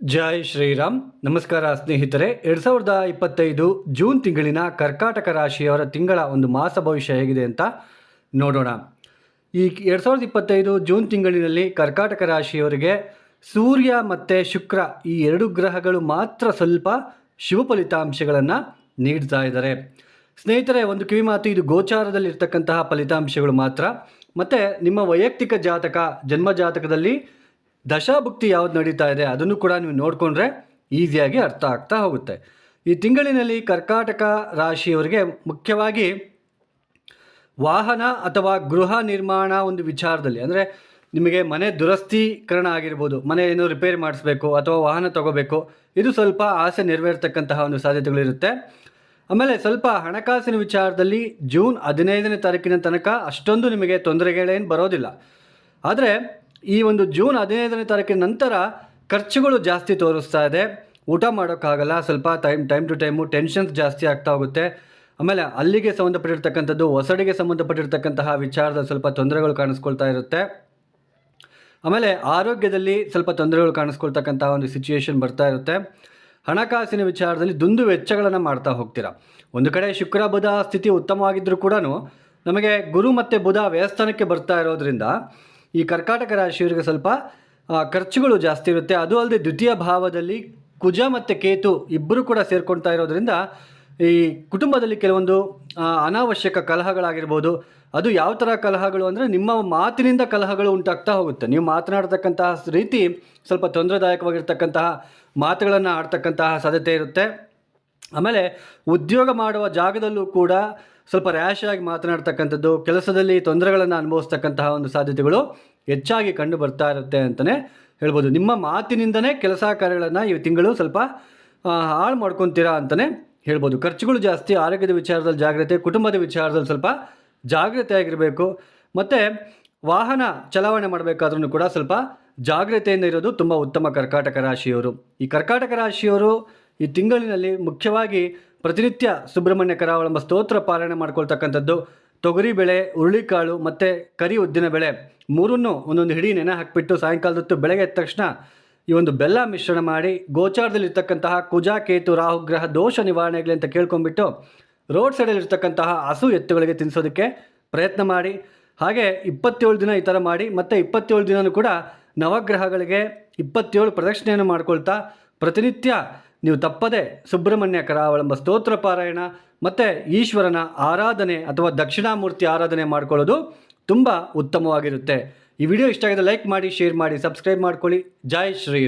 ಜೈ ಶ್ರೀರಾಮ್. ನಮಸ್ಕಾರ ಸ್ನೇಹಿತರೆ. ಎರಡು ಸಾವಿರದ ಇಪ್ಪತ್ತೈದು ಜೂನ್ ತಿಂಗಳಿನ ಕರ್ಕಾಟಕ ರಾಶಿಯವರ ತಿಂಗಳ ಒಂದು ಮಾಸ ಭವಿಷ್ಯ ಹೇಗಿದೆ ಅಂತ ನೋಡೋಣ. ಈ ಎರಡು ಸಾವಿರದ ಇಪ್ಪತ್ತೈದು ಜೂನ್ ತಿಂಗಳಿನಲ್ಲಿ ಕರ್ಕಾಟಕ ರಾಶಿಯವರಿಗೆ ಸೂರ್ಯ ಮತ್ತು ಶುಕ್ರ ಈ ಎರಡು ಗ್ರಹಗಳು ಮಾತ್ರ ಸ್ವಲ್ಪ ಶುಭ ಫಲಿತಾಂಶಗಳನ್ನು ನೀಡ್ತಾ ಇದ್ದಾರೆ. ಸ್ನೇಹಿತರೆ, ಒಂದು ಕಿವಿಮಾತು ಇದು ಗೋಚಾರದಲ್ಲಿರ್ತಕ್ಕಂತಹ ಫಲಿತಾಂಶಗಳು ಮಾತ್ರ. ಮತ್ತು ನಿಮ್ಮ ವೈಯಕ್ತಿಕ ಜಾತಕ, ಜನ್ಮ ಜಾತಕದಲ್ಲಿ ದಶಾಭುಕ್ತಿ ಯಾವ್ದು ನಡೀತಾ ಇದೆ ಅದನ್ನು ಕೂಡ ನೀವು ನೋಡಿಕೊಂಡ್ರೆ ಈಸಿಯಾಗಿ ಅರ್ಥ ಆಗ್ತಾ ಹೋಗುತ್ತೆ. ಈ ತಿಂಗಳಿನಲ್ಲಿ ಕರ್ಕಾಟಕ ರಾಶಿಯವರಿಗೆ ಮುಖ್ಯವಾಗಿ ವಾಹನ ಅಥವಾ ಗೃಹ ನಿರ್ಮಾಣ ಒಂದು ವಿಚಾರದಲ್ಲಿ, ಅಂದರೆ ನಿಮಗೆ ಮನೆ ದುರಸ್ತೀಕರಣ ಆಗಿರ್ಬೋದು, ಮನೆ ಏನೋ ರಿಪೇರಿ ಮಾಡಿಸ್ಬೇಕು ಅಥವಾ ವಾಹನ ತಗೋಬೇಕು, ಇದು ಸ್ವಲ್ಪ ಆಸೆ ನೆರವೇರ್ತಕ್ಕಂತಹ ಒಂದು ಸಾಧ್ಯತೆಗಳಿರುತ್ತೆ. ಆಮೇಲೆ ಸ್ವಲ್ಪ ಹಣಕಾಸಿನ ವಿಚಾರದಲ್ಲಿ ಜೂನ್ ಹದಿನೈದನೇ ತಾರೀಕಿನ ತನಕ ಅಷ್ಟೊಂದು ನಿಮಗೆ ತೊಂದರೆಗಳೇನು ಬರೋದಿಲ್ಲ. ಆದರೆ ಈ ಒಂದು ಜೂನ್ ಹದಿನೈದನೇ ತಾರೀಕಿನ ನಂತರ ಖರ್ಚುಗಳು ಜಾಸ್ತಿ ತೋರಿಸ್ತಾ ಇದೆ. ಊಟ ಮಾಡೋಕ್ಕಾಗಲ್ಲ, ಸ್ವಲ್ಪ time time to time tensions ಜಾಸ್ತಿ ಆಗ್ತಾ ಹೋಗುತ್ತೆ. ಆಮೇಲೆ ಅಲ್ಲಿಗೆ ಸಂಬಂಧಪಟ್ಟಿರ್ತಕ್ಕಂಥದ್ದು, ಹೊಸಡಿಗೆ ಸಂಬಂಧಪಟ್ಟಿರ್ತಕ್ಕಂತಹ ವಿಚಾರದಲ್ಲಿ ಸ್ವಲ್ಪ ತೊಂದರೆಗಳು ಕಾಣಿಸ್ಕೊಳ್ತಾ ಇರುತ್ತೆ. ಆಮೇಲೆ ಆರೋಗ್ಯದಲ್ಲಿ ಸ್ವಲ್ಪ ತೊಂದರೆಗಳು ಕಾಣಿಸ್ಕೊಳ್ತಕ್ಕಂಥ ಒಂದು ಸಿಚುಯೇಷನ್ ಬರ್ತಾ ಇರುತ್ತೆ. ಹಣಕಾಸಿನ ವಿಚಾರದಲ್ಲಿ ದುಂದು ವೆಚ್ಚಗಳನ್ನು ಮಾಡ್ತಾ ಹೋಗ್ತೀರಾ. ಒಂದು ಕಡೆ ಶುಕ್ರ, ಬುಧ ಸ್ಥಿತಿ ಉತ್ತಮವಾಗಿದ್ದರೂ ಕೂಡ ನಮಗೆ ಗುರು ಮತ್ತು ಬುಧ ವ್ಯಸ್ಥಾನಕ್ಕೆ ಬರ್ತಾ ಇರೋದ್ರಿಂದ ಈ ಕರ್ಕಾಟಕ ರಾಶಿಯವರಿಗೆ ಸ್ವಲ್ಪ ಖರ್ಚುಗಳು ಜಾಸ್ತಿ ಇರುತ್ತೆ. ಅದು ಅಲ್ಲದೆ ದ್ವಿತೀಯ ಭಾವದಲ್ಲಿ ಕುಜ ಮತ್ತು ಕೇತು ಇಬ್ಬರು ಕೂಡ ಸೇರ್ಕೊಳ್ತಾ ಇರೋದ್ರಿಂದ ಈ ಕುಟುಂಬದಲ್ಲಿ ಕೆಲವೊಂದು ಅನಾವಶ್ಯಕ ಕಲಹಗಳಾಗಿರ್ಬೋದು. ಅದು ಯಾವ ಥರ ಕಲಹಗಳು ಅಂದರೆ ನಿಮ್ಮ ಮಾತಿನಿಂದ ಕಲಹಗಳು ಉಂಟಾಗ್ತಾ ಹೋಗುತ್ತೆ. ನೀವು ಮಾತನಾಡ್ತಕ್ಕಂತಹ ರೀತಿ ಸ್ವಲ್ಪ ತೊಂದರೆದಾಯಕವಾಗಿರ್ತಕ್ಕಂತಹ ಮಾತುಗಳನ್ನು ಆಡ್ತಕ್ಕಂತಹ ಸಾಧ್ಯತೆ ಇರುತ್ತೆ. ಆಮೇಲೆ ಉದ್ಯೋಗ ಮಾಡುವ ಜಾಗದಲ್ಲೂ ಕೂಡ ಸ್ವಲ್ಪ ರ್ಯಾಶ್ ಆಗಿ ಮಾತನಾಡ್ತಕ್ಕಂಥದ್ದು, ಕೆಲಸದಲ್ಲಿ ತೊಂದರೆಗಳನ್ನು ಅನುಭವಿಸ್ತಕ್ಕಂತಹ ಒಂದು ಸಾಧ್ಯತೆಗಳು ಹೆಚ್ಚಾಗಿ ಕಂಡು ಬರ್ತಾ ಇರುತ್ತೆ ಅಂತಲೇ ಹೇಳ್ಬೋದು. ನಿಮ್ಮ ಮಾತಿನಿಂದನೇ ಕೆಲಸ ಕಾರ್ಯಗಳನ್ನು ಈ ತಿಂಗಳು ಸ್ವಲ್ಪ ಹಾಳು ಮಾಡ್ಕೊತೀರಾ ಅಂತಲೇ ಹೇಳ್ಬೋದು. ಖರ್ಚುಗಳು ಜಾಸ್ತಿ, ಆರೋಗ್ಯದ ವಿಚಾರದಲ್ಲಿ ಜಾಗ್ರತೆ, ಕುಟುಂಬದ ವಿಚಾರದಲ್ಲಿ ಸ್ವಲ್ಪ ಜಾಗ್ರತೆ ಆಗಿರಬೇಕು. ಮತ್ತು ವಾಹನ ಚಲಾವಣೆ ಮಾಡಬೇಕಾದ್ರೂ ಕೂಡ ಸ್ವಲ್ಪ ಜಾಗ್ರತೆಯಿಂದ ಇರೋದು ತುಂಬ ಉತ್ತಮ ಕರ್ಕಾಟಕ ರಾಶಿಯವರು. ಈ ಕರ್ಕಾಟಕ ರಾಶಿಯವರು ಈ ತಿಂಗಳಿನಲ್ಲಿ ಮುಖ್ಯವಾಗಿ ಪ್ರತಿನಿತ್ಯ ಸುಬ್ರಹ್ಮಣ್ಯ ಕರಾವಳಂಬ ಸ್ತೋತ್ರ ಪಾರಾಯಣ ಮಾಡ್ಕೊಳ್ತಕ್ಕಂಥದ್ದು. ತೊಗರಿ ಬೆಳೆ, ಹುರುಳಿಕಾಳು ಮತ್ತು ಕರಿ ಉದ್ದಿನ ಬೆಳೆ. ಮೂರನ್ನು ಒಂದೊಂದು ಹಿಡಿ ನೆನೆ ಹಾಕಿಬಿಟ್ಟು ಸಾಯಂಕಾಲದೊತ್ತು ಬೆಳಗ್ಗೆ ಎದ್ದ ತಕ್ಷಣ ಈ ಒಂದು ಬೆಲ್ಲ ಮಿಶ್ರಣ ಮಾಡಿ ಗೋಚಾರದಲ್ಲಿರ್ತಕ್ಕಂತಹ ಕುಜಾ, ಕೇತು ರಾಹುಗ್ರಹ ದೋಷ ನಿವಾರಣೆಗಳಿ ಅಂತ ಕೇಳ್ಕೊಂಡ್ಬಿಟ್ಟು ರೋಡ್ ಸೈಡಲ್ಲಿರ್ತಕ್ಕಂತಹ ಹಸು ಎತ್ತುಗಳಿಗೆ ತಿನ್ನಿಸೋದಕ್ಕೆ ಪ್ರಯತ್ನ ಮಾಡಿ. ಹಾಗೆ ಇಪ್ಪತ್ತೇಳು ದಿನ ಈ ಥರ ಮಾಡಿ, ಮತ್ತು ಇಪ್ಪತ್ತೇಳು ದಿನವೂ ಕೂಡ ನವಗ್ರಹಗಳಿಗೆ ಇಪ್ಪತ್ತೇಳು ಪ್ರದಕ್ಷಿಣೆಯನ್ನು ಮಾಡ್ಕೊಳ್ತಾ ಪ್ರತಿನಿತ್ಯ ನೀವು ತಪ್ಪದೆ ಸುಬ್ರಹ್ಮಣ್ಯ ಕರಾವಳಂಬ ಸ್ತೋತ್ರ ಪಾರಾಯಣ, ಮತ್ತು ಈಶ್ವರನ ಆರಾಧನೆ ಅಥವಾ ದಕ್ಷಿಣಾಮೂರ್ತಿ ಆರಾಧನೆ ಮಾಡ್ಕೊಳ್ಳೋದು ತುಂಬ ಉತ್ತಮವಾಗಿರುತ್ತೆ. ಈ ವಿಡಿಯೋ ಇಷ್ಟ ಆಗಿದೆ ಲೈಕ್ ಮಾಡಿ, ಶೇರ್ ಮಾಡಿ, ಸಬ್ಸ್ಕ್ರೈಬ್ ಮಾಡ್ಕೊಳ್ಳಿ. ಜೈ ಶ್ರೀರಾಮ್.